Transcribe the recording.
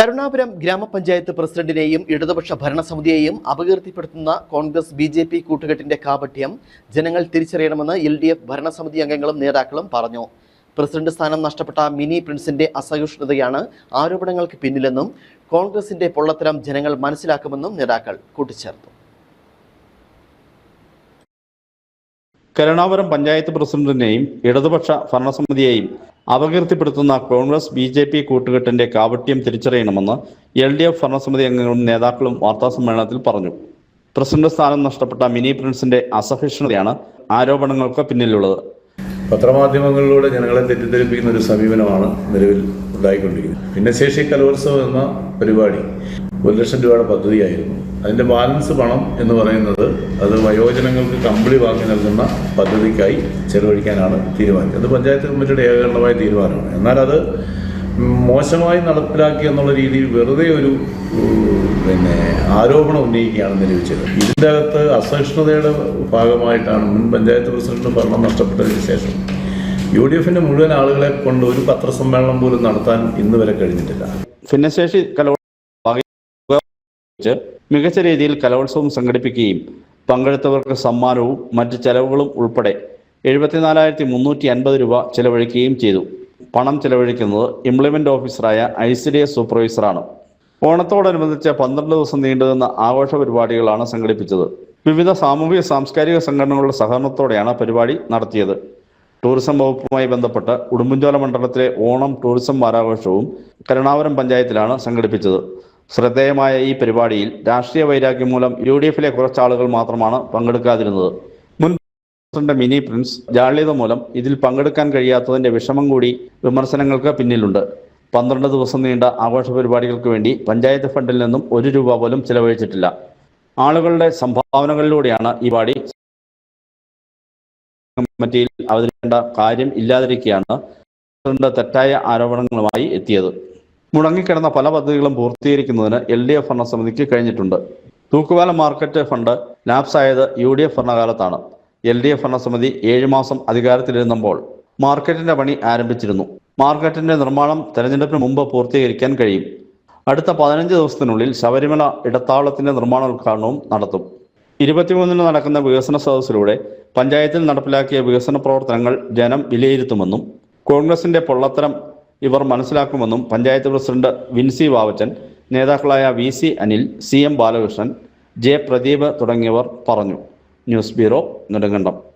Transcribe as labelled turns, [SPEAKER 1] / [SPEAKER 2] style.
[SPEAKER 1] കരുണാപുരം ഗ്രാമപഞ്ചായത്ത് പ്രസിഡന്റിനെയും ഇടതുപക്ഷ ഭരണസമിതിയെയും അപകീർത്തിപ്പെടുത്തുന്ന കോൺഗ്രസ് ബി ജെ പി കൂട്ടുകെട്ടിന്റെ കാപട്യം ജനങ്ങൾ തിരിച്ചറിയണമെന്ന് എൽ ഡി എഫ് ഭരണസമിതി അംഗങ്ങളും നേതാക്കളും പറഞ്ഞു. പ്രസിഡന്റ് സ്ഥാനം നഷ്ടപ്പെട്ട മിനി പ്രിൻസിന്റെ അസഹിഷ്ണുതയാണ് ആരോപണങ്ങൾക്ക് പിന്നിലെന്നും കോൺഗ്രസിന്റെ പൊള്ളത്തരം ജനങ്ങൾ മനസ്സിലാക്കുമെന്നും നേതാക്കൾ കൂട്ടിച്ചേർത്തു.
[SPEAKER 2] കരുണാപുരം പഞ്ചായത്ത് പ്രസിഡന്റിനെയും ഇടതുപക്ഷ ഭരണസമിതിയെയും അപകീർത്തിപ്പെടുത്തുന്ന കോൺഗ്രസ് ബി ജെ പി കൂട്ടുകെട്ടിന്റെ കാപട്യം തിരിച്ചറിയണമെന്ന് എൽ ഡി എഫ് ഭരണസമിതി അംഗങ്ങളും നേതാക്കളും വാർത്താസമ്മേളനത്തിൽ പറഞ്ഞു. പ്രസിഡന്റ് സ്ഥാനം നഷ്ടപ്പെട്ട മിനി പ്രിൻസിന്റെ അസഹിഷ്ണുതയാണ് ആരോപണങ്ങൾക്ക് പിന്നിലുള്ളത്.
[SPEAKER 3] പത്രമാധ്യമങ്ങളിലൂടെ ജനങ്ങളെ തെറ്റിദ്ധരിപ്പിക്കുന്ന ഒരു സമീപനമാണ് നിലവിൽ ഉണ്ടായിക്കൊണ്ടിരിക്കുന്നത്. ഭിന്നശേഷി കലോത്സവം എന്ന പരിപാടി ഒരു ലക്ഷം രൂപയുടെ പദ്ധതിയായിരുന്നു. അതിന്റെ ബാലൻസ് പണം എന്ന് പറയുന്നത് അത് വയോജനങ്ങൾക്ക് കമ്പിളി വാങ്ങി നൽകുന്ന പദ്ധതിക്കായി ചെലവഴിക്കാനാണ് തീരുമാനിച്ചത് അത് പഞ്ചായത്ത് കമ്മിറ്റിയുടെ ഏകകണ്ഠമായ തീരുമാനമാണ്. എന്നാൽ അത് മോശമായി നടപ്പിലാക്കി എന്നുള്ള രീതിയിൽ വെറുതെ ഒരു പിന്നെ ആരോപണം ഉന്നയിക്കുകയാണ് നിരൂപിച്ചത് ഇതിന്റെ അകത്ത് അസഹിഷ്ണുതയുടെ ഭാഗമായിട്ടാണ് മുൻ പഞ്ചായത്ത് പ്രസിഡന്റ് ഭരണം നഷ്ടപ്പെട്ടതിന് ശേഷം യു ഡി എഫിന്റെ മുഴുവൻ ആളുകളെ കൊണ്ട് ഒരു പത്രസമ്മേളനം പോലും നടത്താൻ ഇന്ന് വരെ കഴിഞ്ഞിട്ടില്ല.
[SPEAKER 2] ഭിന്നശേഷി കലോത്സവം മികച്ച രീതിയിൽ കലോത്സവം സംഘടിപ്പിക്കുകയും പങ്കെടുത്തവർക്ക് സമ്മാനവും മറ്റ് ചെലവുകളും ഉൾപ്പെടെ എഴുപത്തിനാലായിരത്തി മുന്നൂറ്റി അൻപത് രൂപ ചെലവഴിക്കുകയും ചെയ്തു. പണം ചെലവഴിക്കുന്നത് ഇംപ്ലിമെന്റ് ഓഫീസറായ ഐ സി ഡി എസ് സൂപ്പർവൈസറാണ്. ഓണത്തോടനുബന്ധിച്ച് പന്ത്രണ്ട് ദിവസം നീണ്ടുനിന്ന ആഘോഷ പരിപാടികളാണ് സംഘടിപ്പിച്ചത്. വിവിധ സാമൂഹിക സാംസ്കാരിക സംഘടനകളുടെ സഹകരണത്തോടെയാണ് പരിപാടി നടത്തിയത്. ടൂറിസം വകുപ്പുമായി ബന്ധപ്പെട്ട് ഉടുമ്പൻചോല മണ്ഡലത്തിലെ ഓണം ടൂറിസം വാരാഘോഷവും കരുണാപുരം പഞ്ചായത്തിലാണ് സംഘടിപ്പിച്ചത്. ശ്രദ്ധേയമായ ഈ പരിപാടിയിൽ രാഷ്ട്രീയ വൈരാഗ്യം മൂലം യു ഡി എഫിലെ കുറച്ചാളുകൾ മാത്രമാണ് പങ്കെടുക്കാതിരുന്നത്. മുൻ പ്രസിഡന്റ് മിനി പ്രിൻസ് ജാള്യത മൂലം ഇതിൽ പങ്കെടുക്കാൻ കഴിയാത്തതിന്റെ വിഷമം കൂടി വിമർശനങ്ങൾക്ക് പിന്നിലുണ്ട്. പന്ത്രണ്ട് ദിവസം നീണ്ട ആഘോഷ പരിപാടികൾക്ക് വേണ്ടി പഞ്ചായത്ത് ഫണ്ടിൽ നിന്നും ഒരു രൂപ പോലും ചിലവഴിച്ചിട്ടില്ല. ആളുകളുടെ സംഭാവനകളിലൂടെയാണ് ഈ പാടി കമ്മിറ്റിയിൽ അവതരിക്കേണ്ട കാര്യം ഇല്ലാതിരിക്കുകയാണ് തെറ്റായ ആരോപണങ്ങളുമായി എത്തിയത്. മുടങ്ങിക്കിടന്ന പല പദ്ധതികളും പൂർത്തീകരിക്കുന്നതിന് എൽ ഡി എഫ് ഭരണസമിതിക്ക് കഴിഞ്ഞിട്ടുണ്ട്. തൂക്കുപാലം മാർക്കറ്റ് ഫണ്ട് ലാപ്സ് ആയത് യു ഡി എഫ് ഭരണകാലത്താണ്. എൽ ഡി എഫ് ഭരണസമിതി ഏഴ് മാസം അധികാരത്തിലിരുന്നപ്പോൾ മാർക്കറ്റിന്റെ പണി ആരംഭിച്ചിരുന്നു. മാർക്കറ്റിന്റെ നിർമ്മാണം തെരഞ്ഞെടുപ്പിന് മുമ്പ് പൂർത്തീകരിക്കാൻ കഴിയും. അടുത്ത പതിനഞ്ച് ദിവസത്തിനുള്ളിൽ ശബരിമല ഇടത്താവളത്തിന്റെ നിർമ്മാണോദ്ഘാടനവും നടത്തും. ഇരുപത്തിമൂന്നിന് നടക്കുന്ന വികസന സദസ്സിലൂടെ പഞ്ചായത്തിൽ നടപ്പിലാക്കിയ വികസന പ്രവർത്തനങ്ങൾ ജനം വിലയിരുത്തുമെന്നും കോൺഗ്രസിന്റെ പൊള്ളത്തരം ഇവർ മനസ്സിലാക്കുമെന്നും പഞ്ചായത്ത് പ്രസിഡന്റ് വിൻസി വാവച്ചൻ നേതാക്കളായ V C Anil C M Balakrishnan J Pradeep തുടങ്ങിയവർ പറഞ്ഞു. News bureau Nedumkandam.